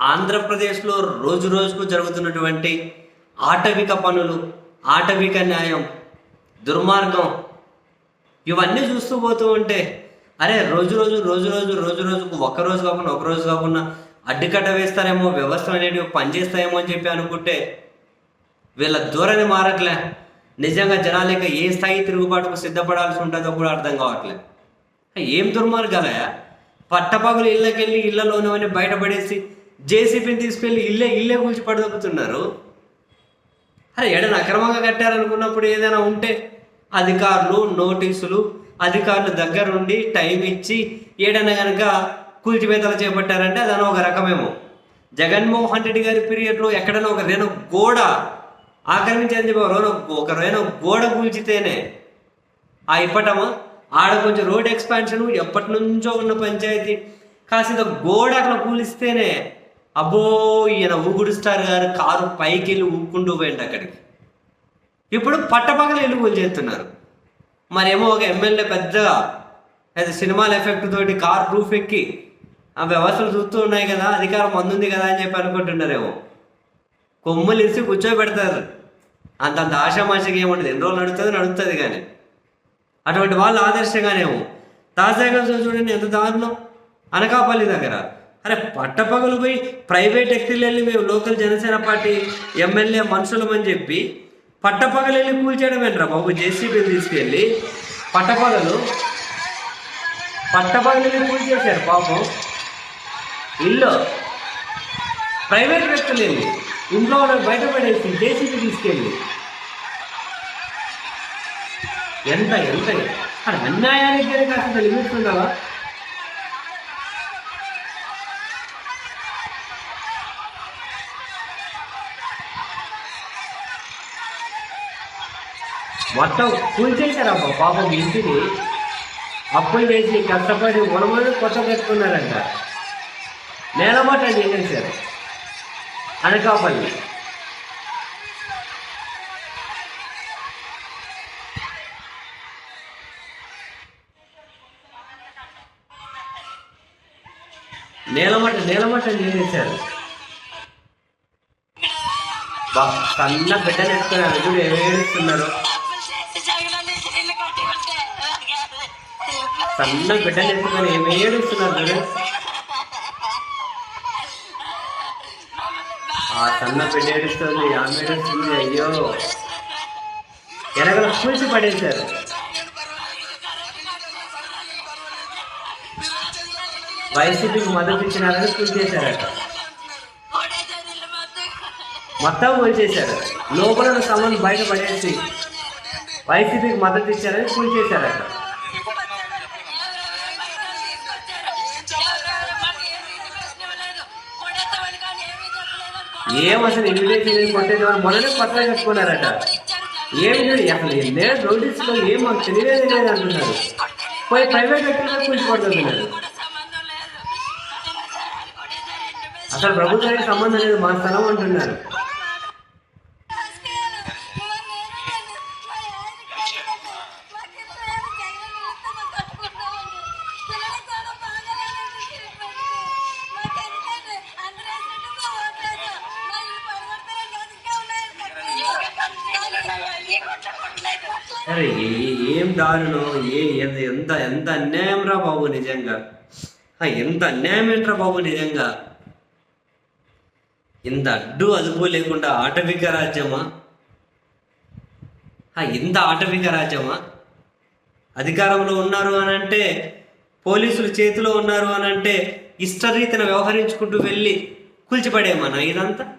ఆంధ్రప్రదేశ్లో రోజు రోజుకు జరుగుతున్నటువంటి ఆటవిక పనులు ఆటవిక న్యాయం దుర్మార్గం ఇవన్నీ చూస్తూ పోతూ ఉంటే అరే రోజు రోజు రోజు రోజు రోజు రోజుకు ఒక రోజు కాకుండా ఒక రోజు కాకుండా అడ్డుకట్ట వేస్తారేమో వ్యవస్థ అనేటివి పనిచేస్తాయేమో అని చెప్పి అనుకుంటే వీళ్ళ ధోరణి మారట్లే. నిజంగా జనాలేక ఏ స్థాయి తిరుగుబాటుకు సిద్ధపడాల్సి ఉంటుందో కూడా అర్థం కావట్లే. ఏం దుర్మార్గాలయా పట్టపగులు ఇళ్ళకెళ్ళి ఇళ్ళలోనవని బయటపడేసి జేసీబీని తీసుకెళ్ళి ఇల్లే ఇల్లే కూల్చి పడదొక్కుతున్నారు. అరే ఎడన అక్రమంగా కట్టారనుకున్నప్పుడు ఏదైనా ఉంటే అధికారులు నోటీసులు అధికారులు దగ్గరుండి టైం ఇచ్చి ఏడైనా కనుక కూల్చివేతలు చేపట్టారంటే అదన ఒక రకమేమో. జగన్మోహన్ రెడ్డి గారి పీరియడ్లో ఎక్కడైనా ఒక రేణు గోడ ఆక్రమించని చెప్పి ఒక రేణు ఒక రేణు గోడ కూల్చితేనే. ఆ ఇప్పటమా? ఆడ కొంచెం రోడ్ ఎక్స్పాన్షన్ ఎప్పటి నుంచో ఉన్న పంచాయతీ. కాసింత గోడ అట్లా కూలిస్తేనే అబ్బో ఈయన ఊగుడు స్టార్ గారు కారు పైకి వెళ్ళి ఊక్కుంటూ పోయింది అక్కడికి. ఇప్పుడు పట్టపగలు ఎలుగులు చేస్తున్నారు. మరేమో ఒక ఎమ్మెల్యే పెద్దగా అది సినిమాల ఎఫెక్ట్ తోటి కార్ రూఫ్ ఎక్కి ఆ వ్యవస్థలు చూస్తూ ఉన్నాయి కదా అధికారం అందుంది కదా అని చెప్పి అనుకుంటున్నారేమో. కొమ్ములు ఇసి కూర్చోబెడతారు. అంతంత ఆశామాషగా ఏముండదు. ఎన్ని రోజులు నడుస్తుంది నడుస్తుంది కానీ. అటువంటి వాళ్ళు ఆదర్శంగానేమో. తాజాగా చూడండి ఎంత దారుణం. అనకాపల్లి దగ్గర అరే పట్టపగలు పోయి ప్రైవేట్ వ్యక్తులు వెళ్ళి మేము లోకల్ జనసేన పార్టీ ఎమ్మెల్యే మనుషులమని చెప్పి పట్టపగలు వెళ్ళి కూల్చేయడం ఏంట్రా బాబు? జేసీబీ తీసుకెళ్ళి పట్టపగలు పట్టపగలు వెళ్ళి కూల్చేశారు పాపం ఇల్లు. ప్రైవేట్ వ్యక్తులు వెళ్ళి ఇంట్లో వాళ్ళకి బయటపడేసి జేసీబీ తీసుకెళ్ళి. ఎంత ఎంత? అన్యాయానికి కాస్త లిమిట్స్ ఉండవా మొత్తం కూల్చేశారమ్మ పాపం ఇంటిని అప్పులు చేసి కష్టపడి ఉనమని కొత్త పెట్టుకున్నారంట. నేలమట్ట చేసేసారు అనకాపల్లి. నేలమట్ట నేలమట చేసేసారు బా సన్న బిడ్డలు ఎత్తున్నారు చూడు ఏడుస్తున్నారు. సన్న బిడ్డలు ఎత్తుకొని ఏమి ఏడుస్తున్నారు ఆ సన్న బిడ్డ ఏడుస్తుంది ఆమె ఏడుస్తుంది అయ్యో. ఎనగల పూసి పడేశారు. వైసీపీకి మద్దతు ఇచ్చినారని పూజ చేశారట. మొత్తం కూల్చేశారు లోపల సమన్ బయట పడేసి వైసీపీకి మద్దతు ఇచ్చారని కూల్చేశారట ఏం అసలు ఇన్విటేషన్ కొట్టేది వాళ్ళు మొదలే పట్ల కట్టుకున్నారట ఏమి లేదు అసలు లేదు నోటీసులో ఏం మాకు తెలియలేదు లేదు అంటున్నారు. పోయి ప్రైవేట్ వ్యక్తులుగా కూల్చిపడుతున్నారు అసలు ప్రభుత్వానికి సంబంధం లేదు మా స్థలం అంటున్నారు. అరే ఏం దారుణం? ఏ ఎంత- ఎంత ఎంత అన్యాయం రా బాబు నిజంగా. ఆ, ఎంత అన్యాయం ఏంట్రా బాబు నిజంగా? ఇంత అడ్డు అదుపు లేకుండా ఆటవిక రాజ్యమా? ఆ, ఇంత ఆటవిక రాజ్యమా? అధికారంలో ఉన్నారు అని అంటే పోలీసులు చేతిలో ఉన్నారు అని అంటే ఇష్టరీతిన వ్యవహరించుకుంటూ వెళ్ళి కూల్చిపడేమన్నా ఇదంతా?